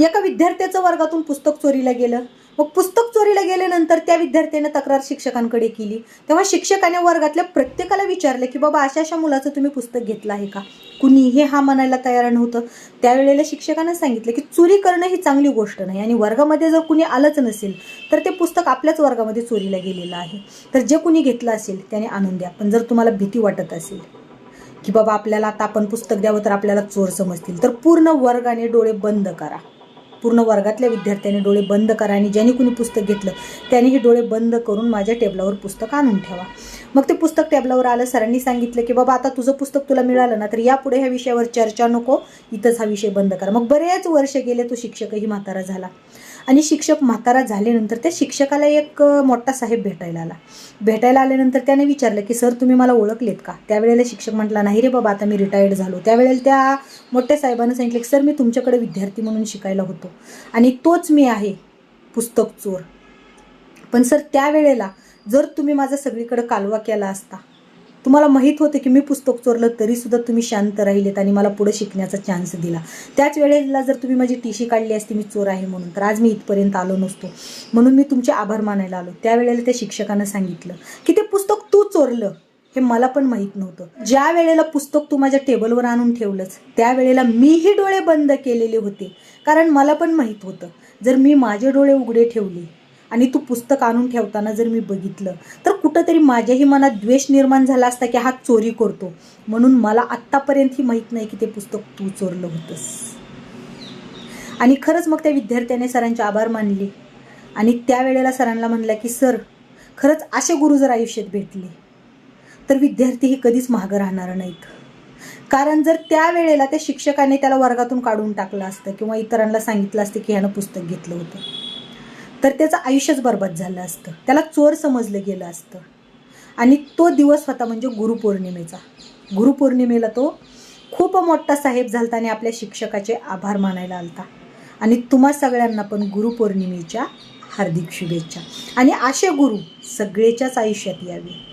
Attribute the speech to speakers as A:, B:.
A: एका विद्यार्थ्याचं वर्गातून पुस्तक चोरीला गेलं. मग पुस्तक चोरीला गेल्यानंतर त्या विद्यार्थ्याने तक्रार शिक्षकांकडे केली. तेव्हा शिक्षकाने वर्गातल्या प्रत्येकाला विचारलं की बाबा अशा अशा मुलाचं तुम्ही पुस्तक घेतलं आहे का? कुणीही हा म्हणायला तयार नव्हतं. त्यावेळेला शिक्षकानं सांगितलं की चोरी करणं ही चांगली गोष्ट नाही आणि वर्गामध्ये जर कुणी आलंच नसेल तर ते पुस्तक आपल्याच वर्गामध्ये चोरीला गेलेलं आहे. तर जे कुणी घेतलं असेल त्याने आणून द्या. पण जर तुम्हाला भीती वाटत असेल की बाबा आपल्याला आता आपण पुस्तक द्यावं तर आपल्याला चोर समजतील तर पूर्ण वर्गाने डोळे बंद करा. पूर्ण वर्गातल्या विद्यार्थ्यांनी डोळे बंद करा आणि ज्यांनी कुणी पुस्तक घेतलं त्यांनीही डोळे बंद करून माझ्या टेबलावर पुस्तक आणून ठेवा. मग ते पुस्तक टेबलावर आलं सरांनी सांगितलं की बाबा आता तुझं पुस्तक तुला मिळालं ना तर यापुढे ह्या विषयावर चर्चा नको इथंच हा विषय बंद करा. मग बरेच वर्ष गेले तो शिक्षकही म्हातारा झाला. आणि शिक्षक म्हातारा झाल्यानंतर त्या शिक्षकाला एक मोठा साहेब भेटायला आला. भेटायला आल्यानंतर त्याने विचारलं की सर तुम्ही मला ओळखलेत का? त्यावेळेला शिक्षक म्हटला नाही रे बाबा आता मी रिटायर्ड झालो. त्यावेळेला त्या मोठ्या साहेबानं सांगितलं की सर मी तुमच्याकडे विद्यार्थी म्हणून शिकायला होतो आणि तोच मी आहे पुस्तक चोर. पण सर त्यावेळेला जर तुम्ही माझा सगळीकडे कालवा केला असता तुम्हाला माहीत होतं की मी पुस्तक चोरलं तरीसुद्धा तुम्ही शांत राहिलेत आणि मला पुढे शिकण्याचा चान्स दिला. त्याच वेळेला जर तुम्ही माझी टीशी काढली असती मी चोर आहे म्हणून. तर आज मी इथपर्यंत आलो नसतो. म्हणून मी तुमचे आभार मानायला आलो. त्यावेळेला त्या शिक्षकानं सांगितलं की ते पुस्तक तू चोरलं हे मला पण माहीत नव्हतं. ज्या वेळेला पुस्तक तू माझ्या टेबलवर आणून ठेवलंच त्यावेळेला मीही डोळे बंद केलेले होते. कारण मला पण माहीत होतं जर मी माझे डोळे उघडे ठेवले आणि तू पुस्तक आणून ठेवताना जर मी बघितलं तर कुठंतरी माझ्याही मनात द्वेष निर्माण झाला असता की हा चोरी करतो. म्हणून मला आत्तापर्यंत ही माहीत नाही की ते पुस्तक तू चोरलं होतंस. आणि खरंच मग त्या विद्यार्थ्याने सरांचे आभार मानले. आणि त्यावेळेला सरांना म्हणलं की सर खरंच असे गुरु जर आयुष्यात भेटले तर विद्यार्थीही कधीच महाग राहणार नाहीत. कारण जर त्यावेळेला त्या शिक्षकाने त्याला वर्गातून काढून टाकलं असतं किंवा इतरांना सांगितलं असतं की ह्यानं पुस्तक घेतलं होतं तर त्याचं आयुष्यच बरबाद झालं असतं. त्याला चोर समजलं गेलं असतं. आणि तो दिवस होता म्हणजे गुरुपौर्णिमेचा. गुरुपौर्णिमेला तो खूप मोठा साहेब झालता आणि आपल्या शिक्षकाचे आभार मानायला आलता. आणि तुम्हा सगळ्यांना पण गुरुपौर्णिमेच्या हार्दिक शुभेच्छा. आणि असे गुरु सगळेच्याच आयुष्यात यावे.